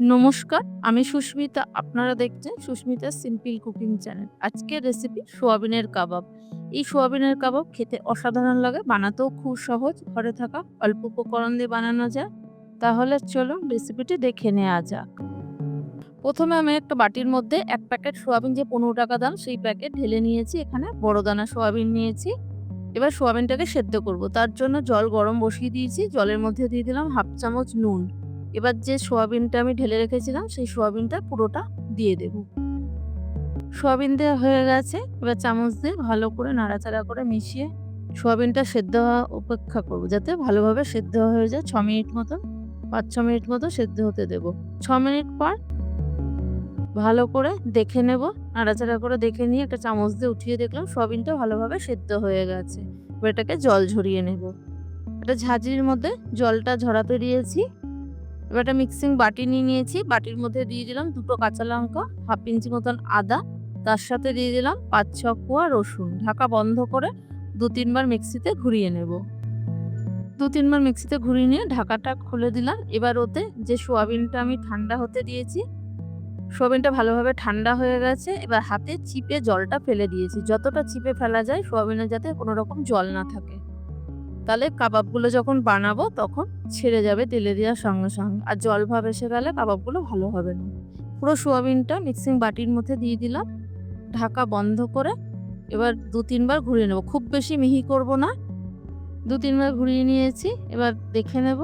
নমস্কার, আমি সুস্মিতা। আপনারা দেখছেন সুস্মিতা সিম্পল কুকিং চ্যানেল। আজকের রেসিপি সোয়াবিনের কাবাব। এই সোয়াবিনের কাবাব খেতে অসাধারণ লাগে, বানাতেও খুব সহজ। ঘরে থাকা অল্প উপকরণ দিয়ে বানানো যায়। তাহলে চলুন রেসিপিটি দেখে নেওয়া যাক। প্রথমে আমি একটা বাটির মধ্যে এক প্যাকেট সোয়াবিন, যে পনেরো টাকা দাম, সেই প্যাকেট ঢেলে নিয়েছি। এখানে বড় দানা সোয়াবিন নিয়েছি। এবার সোয়াবিনটাকে সেদ্ধ করব। তার জন্য জল গরম বসিয়ে দিয়েছি। জলের মধ্যে দিয়ে দিলাম হাফ চামচ নুন। এবার যে সোয়াবিনটা আমি ঢেলে রেখেছিলাম, সেই সোয়াবিনটা পুরোটা দিয়ে দেব। সোয়াবিন দেওয়া হয়ে গেছে, এবার চামচ দিয়ে ভালো করে নাড়াচাড়া করে মিশিয়ে সোয়াবিনটা সেদ্ধ হওয়া অপেক্ষা করব, যাতে ভালোভাবে সেদ্ধ হয়ে যায়। ছ মিনিট মতো পাঁচ ছ মিনিট মতো সেদ্ধ হতে দেব। ছ মিনিট পর ভালো করে দেখে নেব, নাড়াচাড়া করে দেখে নিয়ে একটা চামচ দিয়ে উঠিয়ে দেখলাম সোয়াবিনটা ভালোভাবে সেদ্ধ হয়ে গেছে। এবার এটাকে জল ঝরিয়ে নেব। একটা ঝাঁঝরির মধ্যে জলটা ঝরাতে দিয়েছি। এবার একটা মিক্সিং বাটি নিয়ে নিয়েছি। বাটির মধ্যে দিয়ে দিলাম দুটো কাঁচা লঙ্কা, হাফ ইঞ্চি মতন আদা। তার সাথে দিয়ে দিলাম পাঁচ ছ কোয়া রসুন। ঢাকা বন্ধ করে দু তিনবার মিক্সিতে ঘুরিয়ে নেব। দু তিনবার মিক্সিতে ঘুরিয়ে নিয়ে ঢাকাটা খুলে দিলাম। এবার ওতে যে সোয়াবিনটা আমি ঠান্ডা হতে দিয়েছি, সোয়াবিনটা ভালোভাবে ঠান্ডা হয়ে গেছে। এবার হাতে চিপে জলটা ফেলে দিয়েছি। যতটা চিপে ফেলা যায় সোয়াবিনের যাতে কোনো রকম জল না থাকে। তাহলে কাবাবগুলো যখন বানাবো তখন ছেড়ে যাবে, তেলে দেওয়ার সঙ্গে সঙ্গে। আর জল ভাব এসে গেলে কাবাবগুলো ভালো হবে না। পুরো সোয়াবিনটা মিক্সিং বাটির মধ্যে দিয়ে দিলাম। ঢাকা বন্ধ করে এবার দু তিনবার ঘুরিয়ে নেব। খুব বেশি মিহি করব না। দু তিনবার ঘুরিয়ে নিয়েছি, এবার দেখে নেব।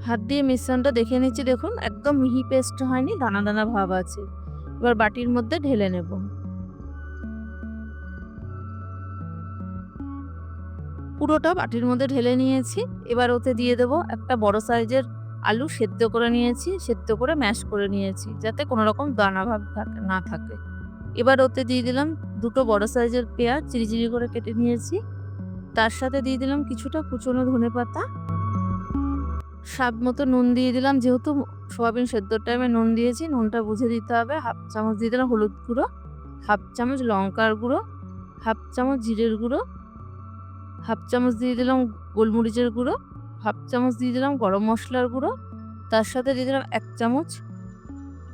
হাত দিয়ে মিশ্রণটা দেখে নিচ্ছি। দেখুন, একদম মিহি পেস্ট হয়নি, দানা দানা ভাব আছে। এবার বাটির মধ্যে ঢেলে নেব। পুরোটা বাটির মধ্যে ঢেলে নিয়েছি। এবার ওতে দিয়ে দেব একটা বড় সাইজের আলু সেদ্ধ করে নিয়েছি, সেদ্ধ করে ম্যাশ করে নিয়েছি যাতে কোনো রকম দানা ভাব না থাকে। এবার ওতে দিয়ে দিলাম দুটো বড় সাইজের পেঁয়াজ চিরিচিরি করে কেটে নিয়েছি। তার সাথে দিয়ে দিলাম কিছুটা কুচনো ধনে পাতা। স্বাদ মতো নুন দিয়ে দিলাম, যেহেতু সোয়াবিন সেদ্ধর টাইমে নুন দিয়েছি, নুনটা বুঝে দিতে হবে। হাফ চামচ দিয়ে দিলাম হলুদ গুঁড়ো, হাফ চামচ লঙ্কার গুঁড়ো, হাফ চামচ জিরের গুঁড়ো হাফ চামচ দিয়ে দিলাম গোলমরিচের গুঁড়ো, হাফ চামচ দিয়ে দিলাম গরম মশলার গুঁড়ো, তার সাথে দিয়ে দিলাম এক চামচ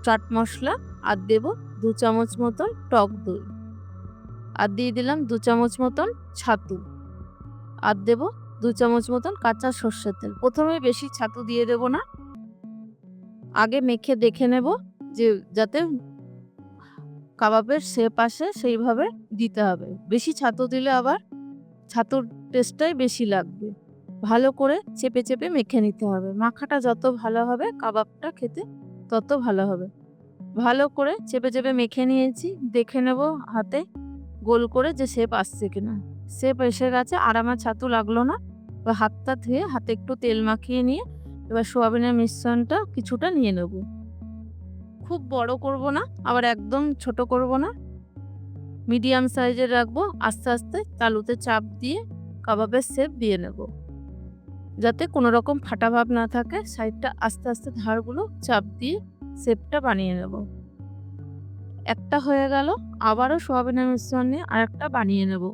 চাট মশলা আর দেব দু চামচ মতন টক দই। আর দিয়ে দিলাম দু চামচ মতন ছাতু। আর দেব দু চামচ মতন কাঁচা সর্ষের তেল। প্রথমে বেশি ছাতু দিয়ে দেব না। আগে মেখে দেখে নেব যে যাতে কাবাবের শেপ আসে সেইভাবে দিতে হবে। বেশি ছাতু দিলে আবার ছাতুর টেস্টটাই বেশি লাগবে। ভালো করে চেপে চেপে মেখে নিতে হবে। মাখাটা যত ভালো হবে, কাবাবটা খেতে তত ভালো হবে। ভালো করে চেপে চেপে মেখে নিয়েছি। দেখে নেব হাতে গোল করে যে শেপ আসছে কিনা। শেপ এসে গেছে, আর আমার ছাতু লাগল না। এবার হাতটা ধুয়ে হাতে একটু তেল মাখিয়ে নিয়ে এবার সোয়াবিনের মিশ্রণটা কিছুটা নিয়ে নেব। খুব বড় করব না, আবার একদম ছোট করব না। মিডিয়াম সাইজের রাখব, আস্তে আস্তে তালুতে চাপ দিয়ে কাবাবের শেপ দিয়ে নেব। যাতে কোনো রকম ফাটা ভাব না থাকে, সাইডটা আস্তে আস্তে ধারগুলো চাপ দিয়ে শেপটা বানিয়ে নেব। একটা হয়ে গেল, আবারও সোয়াবিনের মিশ্রণ নিয়ে আরেকটা বানিয়ে নেব।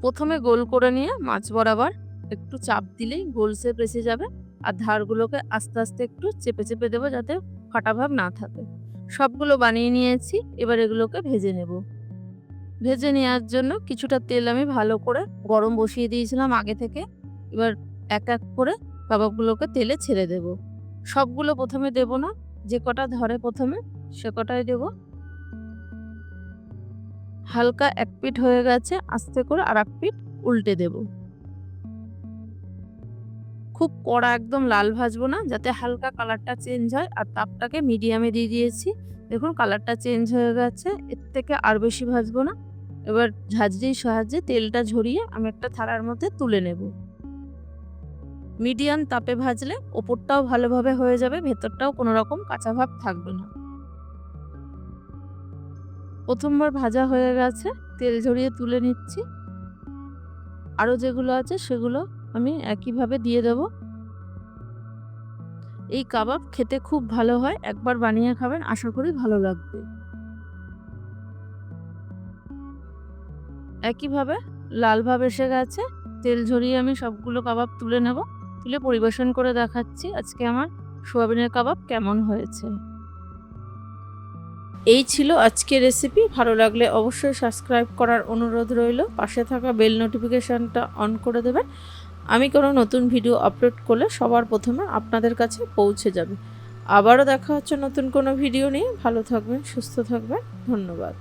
প্রথমে গোল করে নিয়ে মাছ বরাবর একটু চাপ দিলেই গোল শেপ এসে যাবে, আর ধারগুলোকে আস্তে আস্তে একটু চেপে চেপে দেবো যাতে ফাটা ভাব না থাকে। সবগুলো বানিয়ে নিয়েছি, এবার এগুলোকে ভেজে নেব। ভেজে নেওয়ার জন্য কিছুটা তেল আমি ভালো করে গরম বসিয়ে দিয়েছিলাম আগে থেকে। এবার এক এক করে কাবাবগুলোকে তেলে ছেড়ে দেব। সবগুলো প্রথমে দেব না, যে কটা ধরে প্রথমে সে কটাই দেব। হালকা এক পিঠ হয়ে গেছে, আস্তে করে আর এক পিঠ উল্টে দেব। খুব কড়া একদম লাল ভাজবো না, যাতে হালকা কালারটা চেঞ্জ হয়। আর তাপটাকে মিডিয়ামে দিয়ে দিয়েছি। দেখুন কালারটা চেঞ্জ হয়ে গেছে। এর থেকে আর বেশি ভাজবো না। এবার ঝাঁঝরির সাহায্যে তেলটা ঝরিয়ে আমি একটা থালার মধ্যে তুলে নেব। মিডিয়াম তাপে ভাজলে ওপরটাও ভালোভাবে হয়ে যাবে, ভেতরটাও কোনো রকম কাঁচা ভাব থাকবে না। প্রথমবার ভাজা হয়ে গেছে। তেল ঝরিয়ে তুলে নিচ্ছি। আরও যেগুলো আছে সেগুলো আমি একইভাবে দিয়ে দেব। এই কাবাব খেতে খুব ভালো হয়, একবার বানিয়ে খাবেন, আশা করি ভালো লাগবে। একইভাবে লাল ভাব এসে গেছে, তেল ঝরিয়ে আমি সবগুলো কাবাব তুলে নেব, তুলে পরিবেশন করে দেখাচ্ছি আজকে আমার সোয়াবিনের কাবাব কেমন হয়েছে। এই ছিল আজকের রেসিপি, ভালো লাগলে অবশ্যই সাবস্ক্রাইব করার অনুরোধ রইল, পাশে থাকা বেল নোটিফিকেশানটা অন করে দেবেন। আমি কোনো নতুন ভিডিও আপলোড করলে সবার প্রথমে আপনাদের কাছে পৌঁছে যাবে। আবারও দেখা হচ্ছে নতুন কোনো ভিডিও নিয়ে। ভালো থাকবেন, সুস্থ থাকবেন। ধন্যবাদ।